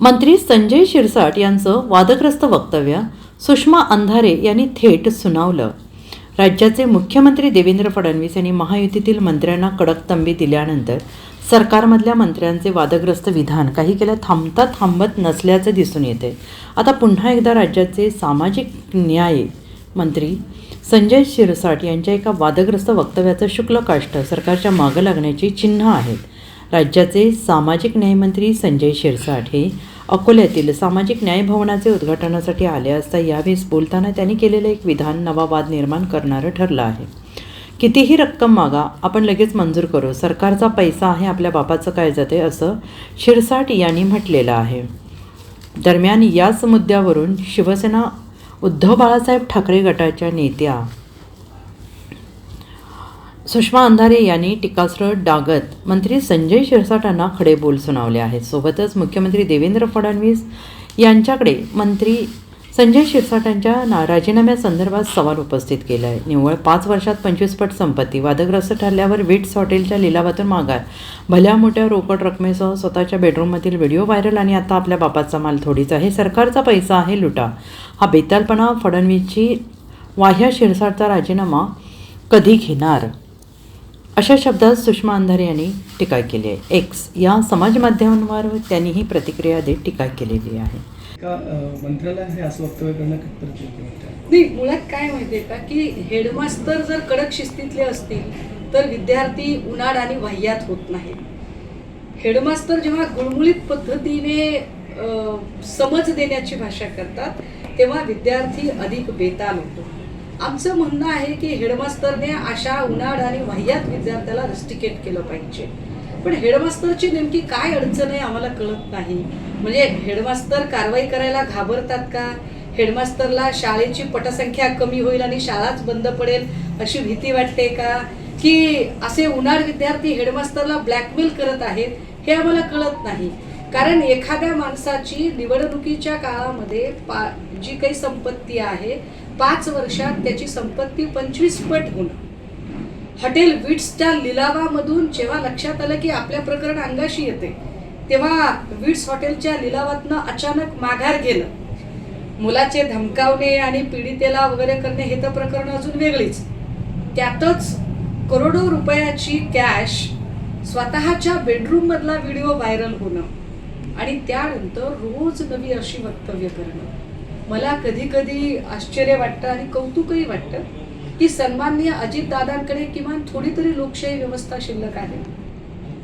मंत्री संजय शिरसाट यांचं वादग्रस्त वक्तव्य सुषमा अंधारे यांनी थेट सुनावलं. राज्याचे मुख्यमंत्री देवेंद्र फडणवीस यांनी महायुतीतील मंत्र्यांना कडक तंबी दिल्यानंतर सरकारमधल्या मंत्र्यांचे वादग्रस्त विधान काही केल्या थांबता थांबत नसल्याचं दिसून येते आता पुन्हा एकदा राज्याचे सामाजिक न्याय मंत्री संजय शिरसाट यांच्या एका वादग्रस्त वक्तव्याचं शुक्ल काष्ट सरकारच्या मागं लागण्याची चिन्ह आहेत. राज्याचे सामाजिक न्यायमंत्री संजय शिरसाट हे अकोल्यातील सामाजिक न्याय भवनाचे उद्घाटनासाठी आले असता यावेळेस बोलताना त्यांनी केलेलं एक विधान नवा वाद निर्माण करणारं ठरलं आहे. कितीही रक्कम मागा आपण लगेच मंजूर करू. सरकारचा पैसा आहे आपल्या बापाचं काय जाते असं शिरसाट यांनी म्हटलेलं आहे. दरम्यान याच मुद्द्यावरून शिवसेना उद्धव बाळासाहेब ठाकरे गटाच्या नेत्या सुषमा अंधारे यांनी टीकास्त्र डागत मंत्री संजय शिरसाटांना खडे बोल सुनावले आहेत. सोबतच मुख्यमंत्री देवेंद्र फडणवीस यांच्याकडे मंत्री संजय शिरसाटांच्या ना राजीनाम्यासंदर्भात सवाल उपस्थित केला आहे निव्वळ पाच वर्षात पंचवीस पट संपत्ती वादग्रस्त ठरल्यावर विट्स हॉटेलच्या लिलावातून मागा भल्या मोठ्या रोकड रकमेसह स्वतःच्या बेडरूममधील व्हिडिओ व्हायरल आणि आता आपल्या बापाचा माल थोडीच आहे. सरकारचा पैसा आहे लुटा. हा बेतालपणा फडणवीसची वाह्या शिरसाटचा राजीनामा कधी घेणार? अशा शब्दात सुषमा अंधारे यांनी टीका केली आहे. एक्स या समाजमाध्यमांवर त्यांनी ही प्रतिक्रिया देत टीका केलेली आहे. हे नाही मुळात काय माहितीये का की हेडमास्तर जर कडक शिस्तीतले असतील तर विद्यार्थी उन्हाळ आणि वाह्यात होत नाहीत. हेडमास्तर जेव्हा गुळमुळीत पद्धतीने समज देण्याची भाषा करतात तेव्हा विद्यार्थी अधिक बेताल होतो. आमचं म्हणणं आहे की हेडमास्तरने अशा उन्हाळ आणि वाह्यात विद्यार्थ्याला रस्टिकेट केलं पाहिजे. पण हेडमास्तरची नेमकी काय अडचण आहे आम्हाला कळत नाही. म्हणजे हेडमास्तर कारवाई करायला घाबरतात का? हेडमास्तरला शाळेची पटसंख्या कमी होईल आणि शाळाच बंद पडेल अशी भीती वाटते का? की असे उन्हाळ विद्यार्थी हेडमास्तरला ब्लॅकमेल करत आहेत हे आम्हाला कळत नाही. कारण एखाद्या माणसाची निवडणुकीच्या काळामध्ये पा जी काही संपत्ती आहे पाच वर्षात त्याची संपत्ती पंचवीस पट होणं. हॉटेल विट्सच्या लिलावामधून जेव्हा लक्षात आलं की आपल्या प्रकरण अंगाशी येते तेव्हा विट्स हॉटेलच्या लिलावातनं अचानक माघार गेलं मुलाचे धमकावणे आणि पीडितेला वगैरे करणे हे तर प्रकरण अजून वेगळीच. त्यातच करोडो रुपयाची कॅश स्वतःच्या बेडरूममधला व्हिडिओ व्हायरल होणं आणि त्यानंतर रोज नवी अशी वक्तव्य करणं. मला कधी कधी आश्चर्य वाटतं आणि कौतुकही वाटतं की सन्माननीय अजितदादांकडे किमान थोडी तरी लोकशाही व्यवस्था शिल्लक आहे.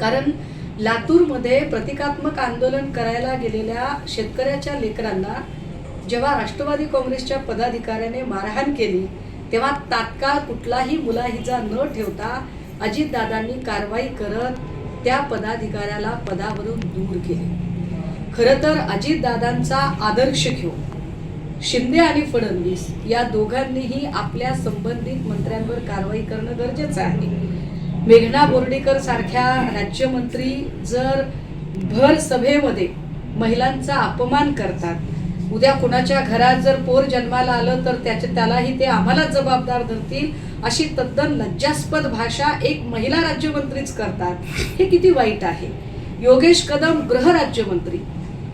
कारण लातूरमध्ये प्रतिकात्मक आंदोलन करायला गेलेल्या शेतकऱ्याच्या लेकरांना जेव्हा राष्ट्रवादी काँग्रेसच्या पदाधिकाऱ्याने मारहाण केली तेव्हा तात्काळ कुठलाही मुलाहिजा न ठेवता अजितदादांनी कारवाई करत त्या पदाधिकाऱ्याला पदावरून दूर केले. खरं तर अजितदादांचा आदर्श घेऊन शिंदे आणि फडणवीस या दोघांनीही आपल्या संबंधित मंत्र्यांवर कारवाई करणं गरजेचं आहे. मेघना बोर्डीकर सारख्या राज्यमंत्री जर भर सभेमध्ये महिलांचा अपमान करतात उद्या कुणाच्या घरात जर पोर जन्माला आलं तर त्याच्या त्यालाही ते आम्हालाच जबाबदार धरतील अशी तद्दन लज्जास्पद भाषा एक महिला राज्यमंत्रीच करतात. हे किती वाईट आहे. योगेश कदम गृहराज्यमंत्री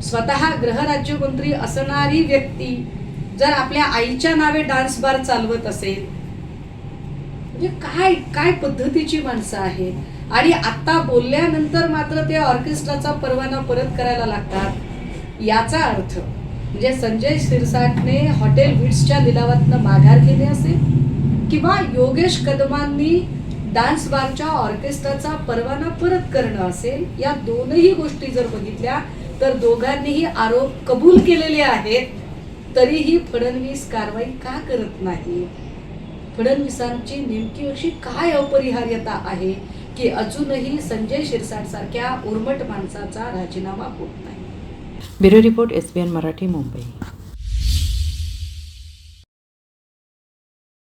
स्वतः गृहराज्यमंत्री असणारी व्यक्ती जर आपल्या आईच्या नावे डान्स बार चालवत असेल म्हणजे काय काय पद्धतीची माणसं आहेत? आणि आता बोलल्यानंतर मात्र ते ऑर्केस्ट्राचा परवाना परत करायला लागतात याचा अर्थ म्हणजे संजय शिरसाटने हॉटेल विट्सच्या लिलावातनं माघार केली असेल? किंवा योगेश कदमांनी डान्स बारच्या ऑर्केस्ट्राचा परवाना परत करणं असेल? या दोनही गोष्टी जर बघितल्या तर दोघांनीही आरोप कबूल केलेले आहेत. तरीही फडणवीस कारवाई का करत नाही? फडणवीसांची नेमकी अशी काय अपरिहार्यता आहे की अजूनही संजय शिरसाट सारख्या उर्मट माणसाचा राजीनामा होत नाही? Bureau report S B N Marathi Mumbai.